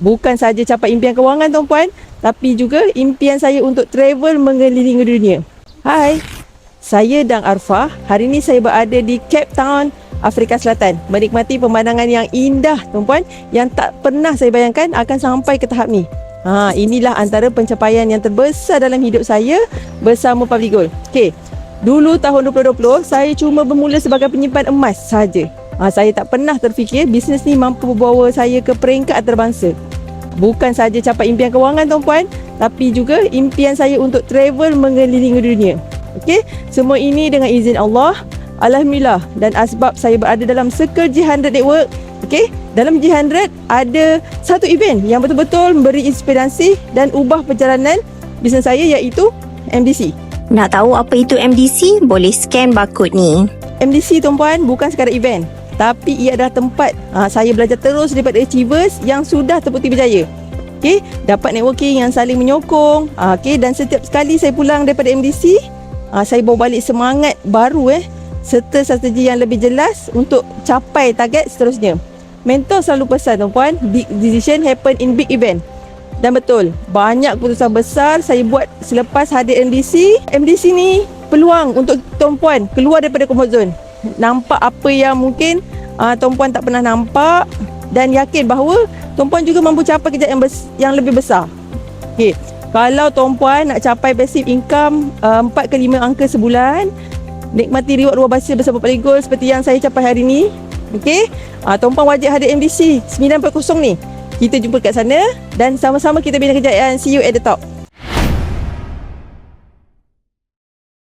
Bukan saja capai impian kewangan tuan-puan, tapi juga impian saya untuk travel mengelilingi dunia. Hai, saya Dang Arfah. Hari ini saya berada di Cape Town, Afrika Selatan. Menikmati pemandangan yang indah tuan-puan yang tak pernah saya bayangkan akan sampai ke tahap ni. Ha, inilah antara pencapaian yang terbesar dalam hidup saya bersama Public Gold. Okey. Dulu tahun 2020 saya cuma bermula sebagai penyimpan emas saja. Ha, saya tak pernah terfikir bisnes ni mampu membawa saya ke peringkat antarabangsa. Bukan saja capai impian kewangan tuan-puan, tapi juga impian saya untuk travel mengelilingi dunia. Okey, semua ini dengan izin Allah. Alhamdulillah dan asbab saya berada dalam Circle G100 Network. Okey, dalam G100 ada satu event yang betul-betul memberi inspirasi dan ubah perjalanan bisnes saya iaitu MDC. Nak tahu apa itu MDC? Boleh scan barcode ni. MDC tuan-puan bukan sekadar event tapi ia adalah tempat ha, saya belajar terus daripada achievers yang sudah terbukti berjaya. Okey, dapat networking yang saling menyokong. Ha, Okey, dan setiap sekali saya pulang daripada MDC, ha, saya bawa balik semangat baru eh serta strategi yang lebih jelas untuk capai target seterusnya. Mentor selalu pesan tuan-puan, big decision happen in big event. Dan betul, banyak keputusan besar saya buat selepas hadir MDC. MDC ni peluang untuk tuan-puan keluar daripada comfort zone. Nampak apa yang mungkin uh, tuan-puan tak pernah nampak dan yakin bahawa tuan-puan juga mampu capai kejayaan yang, bes- yang lebih besar. Okay. Kalau tuan-puan nak capai passive income uh, 4 ke 5 angka sebulan, nikmati reward luar biasa bersama Pak Gold seperti yang saya capai hari ini. Okey, uh, tuan-puan wajib hadir MDC 9.0 ni. Kita jumpa kat sana dan sama-sama kita bina kejayaan. See you at the top.